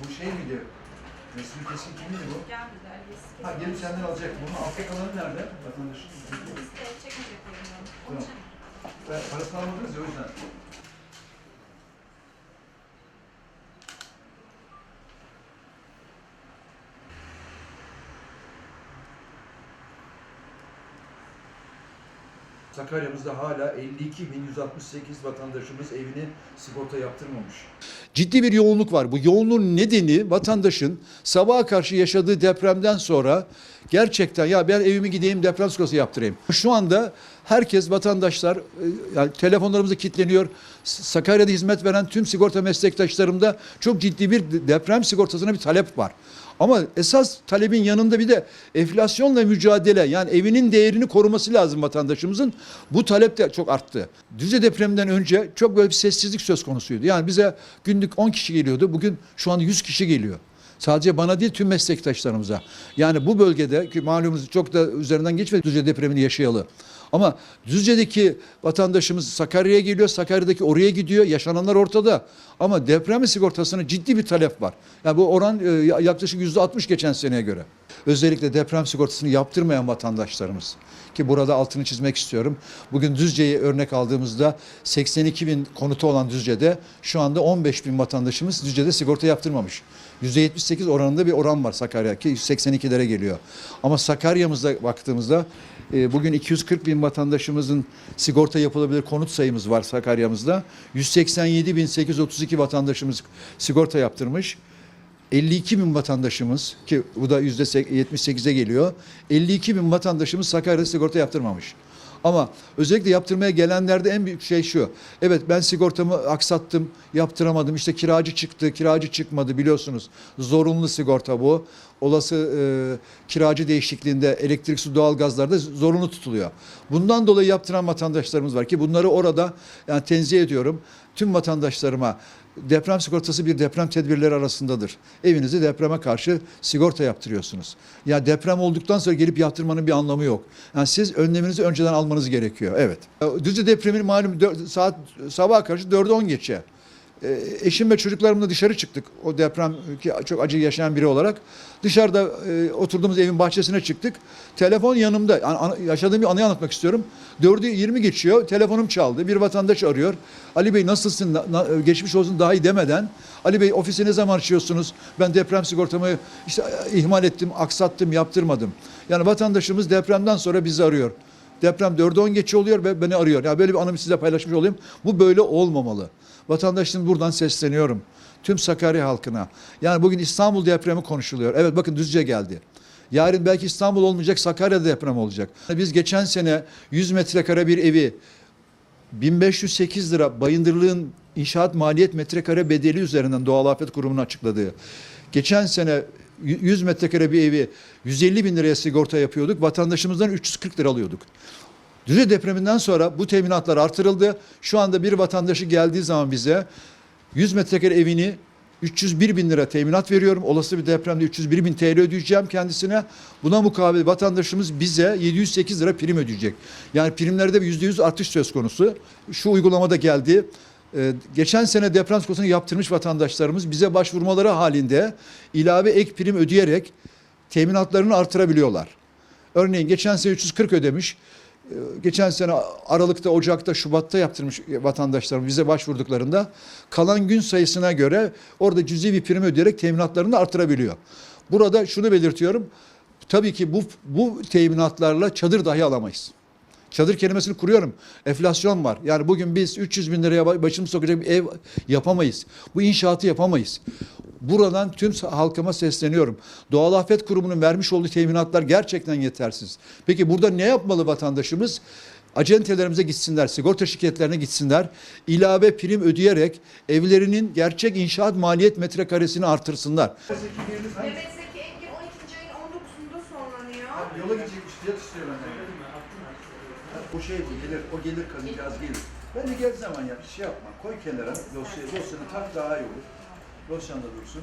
Bu şey miydi? Resmi kesim kimiydi bu? Aliye'siz Ha gelip senden alacak. Bunun altta kalanı nerede? Vatandaşın. Liste çekmeyecek koyuyorum. Onun için Ben parasını almadınız ya o yüzden. Sakarya'mızda hala 52.168 vatandaşımız evini sigorta yaptırmamış. Ciddi bir yoğunluk var. Bu yoğunluğun nedeni vatandaşın sabaha karşı yaşadığı depremden sonra gerçekten ya ben evimi gideyim deprem sigortası yaptırayım. Şu anda herkes vatandaşlar e, yani telefonlarımızda kilitleniyor. Sakarya'da hizmet veren tüm sigorta meslektaşlarımda çok ciddi bir deprem sigortasına bir talep var. Ama esas talebin yanında bir de enflasyonla mücadele yani evinin değerini koruması lazım vatandaşımızın. Bu talep de çok arttı. Düzce depreminden önce çok böyle bir sessizlik söz konusuydu. Yani bize günlük 10 kişi geliyordu. Bugün şu anda 100 kişi geliyor. Sadece bana değil tüm meslektaşlarımıza. Yani bu bölgede ki malumunuz çok da üzerinden geçmedi Düzce depremini yaşayalı. Ama Düzce'deki vatandaşımız Sakarya'ya geliyor, Sakarya'daki oraya gidiyor. Yaşananlar ortada. Ama deprem sigortasına ciddi bir talep var. Yani bu oran e, yaklaşık yüzde 60 geçen seneye göre. Özellikle deprem sigortasını yaptırmayan vatandaşlarımız ki burada altını çizmek istiyorum. Bugün Düzce'yi örnek aldığımızda 82 bin konutu olan Düzce'de şu anda 15 bin vatandaşımız Düzce'de sigorta yaptırmamış. %78 oranında bir oran var Sakarya ki 182'lere geliyor. Ama Sakarya'mızda baktığımızda e, bugün 240 bin vatandaşımızın sigorta yapılabilir konut sayımız var Sakarya'mızda. 187.832 vatandaşımız sigorta yaptırmış. 52 bin vatandaşımız ki bu da yüzde 78'e geliyor. 52 bin vatandaşımız Sakarya'da sigorta yaptırmamış. Ama özellikle yaptırmaya gelenlerde en büyük şey şu. Evet ben sigortamı aksattım, yaptıramadım. İşte kiracı çıktı, kiracı çıkmadı biliyorsunuz. Zorunlu sigorta bu. Olası e, kiracı değişikliğinde elektrik, su, doğalgazlarda zorunlu tutuluyor. Bundan dolayı yaptıran vatandaşlarımız var ki bunları orada yani tenzih ediyorum. Tüm vatandaşlarıma deprem sigortası bir deprem tedbirleri arasındadır. Evinizi depreme karşı sigorta yaptırıyorsunuz. Ya deprem olduktan sonra gelip yaptırmanın bir anlamı yok. Yani siz önleminizi önceden almanız gerekiyor. Evet. Düzce depremin malum dört- saat sabah karşı 4'e 10 geçe. E, Eşim ve çocuklarımla dışarı çıktık. O deprem ki çok acı yaşayan biri olarak. Dışarıda e, oturduğumuz evin bahçesine çıktık. Telefon yanımda. An- an- yaşadığım bir anıyı anlatmak istiyorum. 4'ü 20 geçiyor. Telefonum çaldı. Bir vatandaş arıyor. Ali Bey nasılsın? Na- na- geçmiş olsun daha iyi demeden. Ali Bey ofisi ne zaman açıyorsunuz? Ben deprem sigortamı işte e, ihmal ettim, aksattım, yaptırmadım. Yani vatandaşımız depremden sonra bizi arıyor. Deprem 4'e 10 geçiyor oluyor ve beni arıyor. Ya böyle bir anımı size paylaşmış olayım. Bu böyle olmamalı. Vatandaşım buradan sesleniyorum. Tüm Sakarya halkına. Yani bugün İstanbul depremi konuşuluyor. Evet bakın Düzce geldi. Yarın belki İstanbul olmayacak Sakarya'da deprem olacak. Biz geçen sene 100 metrekare bir evi 1508 lira bayındırlığın inşaat maliyet metrekare bedeli üzerinden Doğal Afet Kurumu'nun açıkladığı. Geçen sene 100 metrekare bir evi 150 bin liraya sigorta yapıyorduk. Vatandaşımızdan 340 lira alıyorduk. Düzce depreminden sonra bu teminatlar artırıldı. Şu anda bir vatandaşı geldiği zaman bize 100 metrekare evini 301 bin lira teminat veriyorum. Olası bir depremde 301 bin TL ödeyeceğim kendisine. Buna mukabil vatandaşımız bize 708 lira prim ödeyecek. Yani primlerde bir %100 artış söz konusu. Şu uygulamada geldi. Ee, geçen sene deprem sigortasını yaptırmış vatandaşlarımız bize başvurmaları halinde ilave ek prim ödeyerek teminatlarını artırabiliyorlar. Örneğin geçen sene 340 ödemiş. Ee, Geçen sene Aralık'ta, Ocak'ta, Şubat'ta yaptırmış vatandaşlarımız bize başvurduklarında kalan gün sayısına göre orada cüzi bir prim ödeyerek teminatlarını artırabiliyor. Burada şunu belirtiyorum. Tabii ki bu, bu teminatlarla çadır dahi alamayız. Çadır kelimesini kuruyorum. Enflasyon var. Yani bugün biz 300 bin liraya başımız sokacak bir ev yapamayız. Bu inşaatı yapamayız. Buradan tüm halkıma sesleniyorum. Doğal Afet Kurumu'nun vermiş olduğu teminatlar gerçekten yetersiz. Peki burada ne yapmalı vatandaşımız? Acentelerimize gitsinler, sigorta şirketlerine gitsinler. ilave prim ödeyerek evlerinin gerçek inşaat maliyet metrekaresini artırsınlar. Mehmet Zeki Engin 12. ayın 19'unda sonlanıyor. Yola gidecekmiş fiyat istiyor benden. O şey bu, gelir, o gelir kadıncağız gelir. Ben de gel zaman ya, şey yapma, koy kenara dosyayı, dosyanı tak daha iyi olur. Dosyan da dursun.